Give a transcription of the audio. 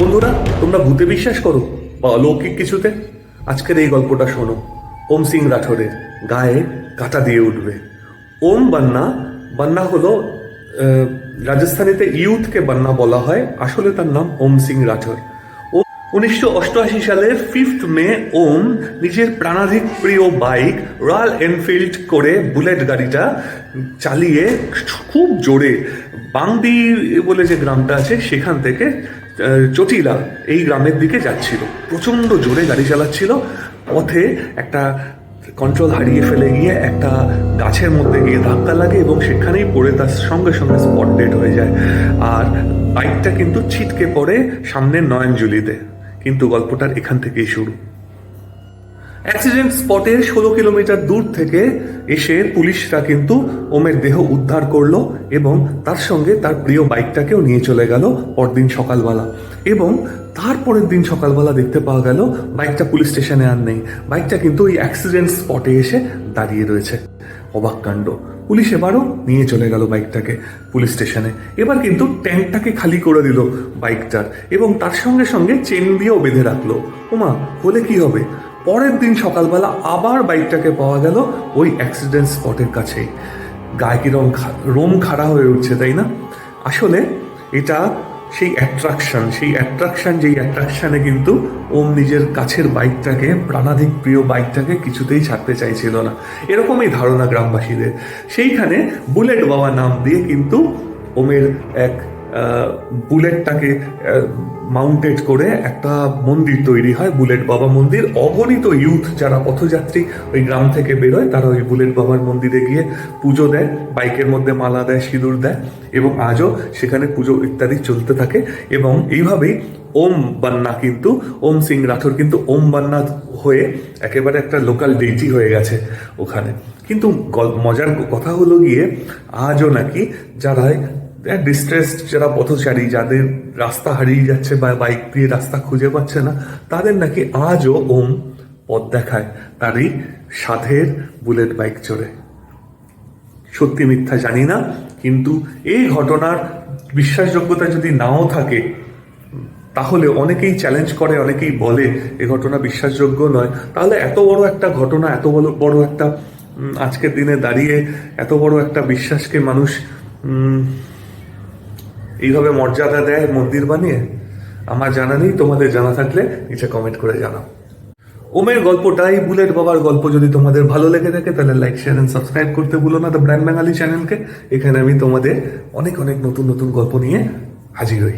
বন্ধুরা, তোমরা ভূতে বিশ্বাস করো বা অলৌকিক কিছুতে? আজকের এই গল্পটা শোনো। ওম সিং রাঠোরের গায়ে কাটা দিয়ে উঠবে। ওম বান্না বান্না হলো রাজস্থানীতে ইউথকে বান্না বলা হয়। আসলে তার নাম ওম সিং রাঠোর উনিশশো অষ্টআশি সালের ফিফথ মে ওম নিজের প্রাণাধিক প্রিয় বাইক রয়্যাল এনফিল্ড করে বুলেট গাড়িটা চালিয়ে খুব জোরে বাংদি বলে যে গ্রামটা আছে, সেখান থেকে চটিলা এই গ্রামের দিকে যাচ্ছিল। প্রচণ্ড জোরে গাড়ি চালাচ্ছিল। পথে একটা কন্ট্রোল হারিয়ে ফেলে গিয়ে একটা গাছের মধ্যে গিয়ে ধাক্কা লাগে এবং সেখানেই পড়ে তার সঙ্গে সঙ্গে স্পট ডেড হয়ে যায়। আর বাইকটা কিন্তু ছিটকে পড়ে সামনের নয়নজুলিতে। কিন্তু গল্পটার এখান থেকেই শুরু। অ্যাক্সিডেন্ট স্পটের ষোলো কিলোমিটার দূর থেকে এসে পুলিশরা কিন্তু ওমের দেহ উদ্ধার করল এবং তার সঙ্গে তার প্রিয় বাইকটাকেও নিয়ে চলে গেল পরদিন সকালবেলা। এবং তারপরের দিন সকালবেলা দেখতে পাওয়া গেল বাইকটা পুলিশ স্টেশনে আর নেই। বাইকটা কিন্তু ওই অ্যাক্সিডেন্ট স্পটে এসে দাঁড়িয়ে রয়েছে। অবাক কাণ্ড। পুলিশ এবারও নিয়ে চলে গেল বাইকটাকে পুলিশ স্টেশনে। এবার কিন্তু ট্যাঙ্কটাকে খালি করে দিল বাইকটার এবং তার সঙ্গে সঙ্গে চেন দিয়েও বেঁধে রাখল। ওমা, হলে কি হবে? পরের দিন সকালবেলা আবার বাইকটাকে পাওয়া গেল ওই অ্যাক্সিডেন্ট স্পটের কাছেই গায়ে কি খা- রোম খাড়া হয়ে উঠছে, তাই না? আসলে এটা সেই অ্যাট্রাকশন সেই অ্যাট্রাকশন যেই অ্যাট্রাকশনে কিন্তু ওম নিজের কাছের বাইকটাকে, প্রাণাধিক প্রিয় বাইকটাকে কিছুতেই ছাড়তে চাইছিল না। এরকমই ধারণা গ্রামবাসীদের। সেইখানে বুলেট বাবা নাম দিয়ে কিন্তু ওমের এক বুলেটটাকে মাউন্টেড করে একটা মন্দির তৈরি হয়, বুলেট বাবা মন্দির। অগণিত ইউথ যারা পথযাত্রী ওই গ্রাম থেকে বেরোয়, তারা ওই বুলেট বাবার মন্দিরে গিয়ে পুজো দেয়, বাইকের মধ্যে মালা দেয়, সিঁদুর দেয় এবং আজও সেখানে পুজো ইত্যাদি চলতে থাকে। এবং এইভাবেই ওম বান্না কিন্তু, ওম সিং রাঠোর কিন্তু ওম বান্না হয়ে একেবারে একটা লোকাল ডেইটি হয়ে গেছে ওখানে। কিন্তু মজার কথা হলো গিয়ে, আজও নাকি যারা ডিস্ট্রেসড যারা পথচারী, যাদের রাস্তা হারিয়ে যাচ্ছে বা বাইক দিয়ে রাস্তা খুঁজে পাচ্ছে না, তাদের নাকি আজও ওম পথ দেখায়। তারই সাধের বুলেট বাইক চড়ে। সত্যি মিথ্যা জানি না, কিন্তু এই ঘটনার বিশ্বাসযোগ্যতা যদি নাও থাকে, তাহলে অনেকেই চ্যালেঞ্জ করে, অনেকেই বলে, এ ঘটনা বিশ্বাসযোগ্য নয়। তাহলে এত বড় একটা ঘটনা, এত বড় বড় একটা আজকের দিনে দাঁড়িয়ে এত বড় একটা বিশ্বাসকে মানুষ এইভাবে মর্যাদা দেয় মন্দির বানিয়ে? আমার জানা নেই, তোমাদের জানা থাকলে নিচে কমেন্ট করে জানাও। ওমের গল্পটা এই বুলেট বাবার গল্প যদি তোমাদের ভালো লেগে থাকে, তাহলে লাইক শেয়ার এন্ড সাবস্ক্রাইব করতে ভুলো না। দ্য ব্র্যান্ড বাঙালি চ্যানেলকে এখানে আমি তোমাদের অনেক অনেক নতুন নতুন গল্প নিয়ে হাজির হই।